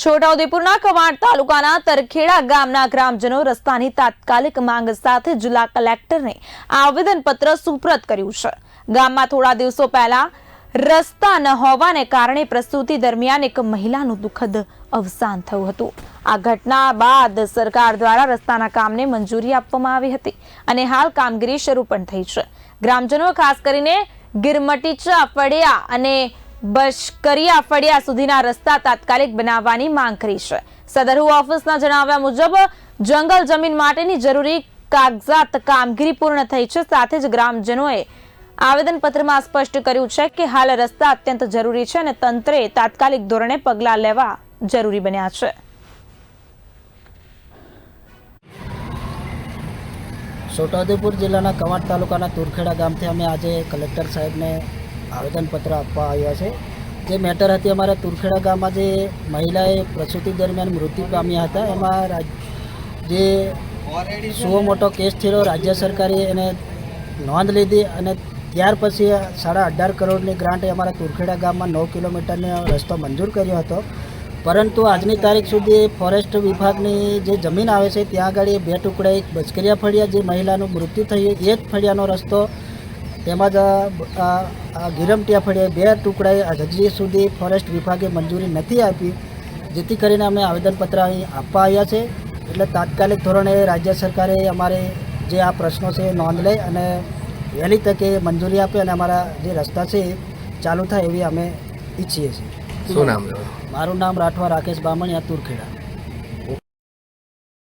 છોટાઉદેપુરના કવાંટ તાલુકાના તરખેડા ગામના ગ્રામજનો રસ્તાની તાત્કાલિક માંગ સાથે જિલ્લા કલેક્ટરને આવેદનપત્ર સુપ્રત કર્યું છે. ગામમાં થોડા દિવસો પહેલા રસ્તા ન હોવાને કારણે પ્રસ્તુતિ દરમિયાન એક મહિલાનું દુઃખદ અવસાન થયું હતું. આ ઘટના બાદ સરકાર દ્વારા રસ્તાના કામને મંજૂરી આપવામાં આવી હતી અને હાલ કામગીરી શરૂ પણ થઈ છે. ગ્રામજનો ખાસ કરીને ગિરમટીચા ફળિયા અને બશકરિયા ફળિયા સુધીના રસ્તા તાત્કાલિક બનાવવાની માંગ કરી છે. સદરહુ ઓફિસના જણાવ્યા મુજબ, જંગલ જમીન માટેની જરૂરી કાગઝાત કામગીરી પૂર્ણ થઈ છે. સાથે જ ગ્રામજનોએ આવેદનપત્રમાં સ્પષ્ટ કર્યું છે કે હાલ રસ્તા અત્યંત જરૂરી છે અને તંત્રે તાત્કાલિક ધોરણે પગલાં લેવા જરૂરી બન્યા છે. છોટાઉદેપુર જિલ્લાના કવાંટ તાલુકાના તુરખેડા ગામથી અમે આજે કલેક્ટર સાહેબને આવેદનપત્ર આપવા આવ્યા છે. જે મેટર હતી અમારા તુરખેડા ગામમાં જે મહિલાએ પ્રસૂતિ દરમિયાન મૃત્યુ પામ્યા હતા, એમાં જે સુઓ મોટો કેસ થયેલો રાજ્ય સરકારે એને નોંધ લીધી અને ત્યાર પછી સાડા અઢાર કરોડની ગ્રાન્ટ અમારા તુરખેડા ગામમાં નવ કિલોમીટરનો રસ્તો મંજૂર કર્યો હતો. પરંતુ આજની તારીખ સુધી ફોરેસ્ટ વિભાગની જે જમીન આવે છે, ત્યાં આગળ બે ટુકડા, એક બચકરિયા ફળિયા જે મહિલાનું મૃત્યુ થયું, એ જ ફળિયાનો રસ્તો તેમજ ગિરમટિયા ફળિયા બે ટુકડાએ હજી સુધી ફોરેસ્ટ વિભાગે મંજૂરી નથી આપી જેથી કરીને અમે આવેદનપત્ર અહીં આપવા આવ્યા છે. એટલે તાત્કાલિક ધોરણે રાજ્ય સરકારે અમારે જે આ પ્રશ્નો છે એ નોંધ લે અને વહેલી તકે મંજૂરી આપે અને અમારા જે રસ્તા છે એ ચાલુ થાય એવી અમે ઈચ્છીએ છીએ. શું નામ મારું નામ રાઠવા રાકેશ બામણિયા તુરખેડા.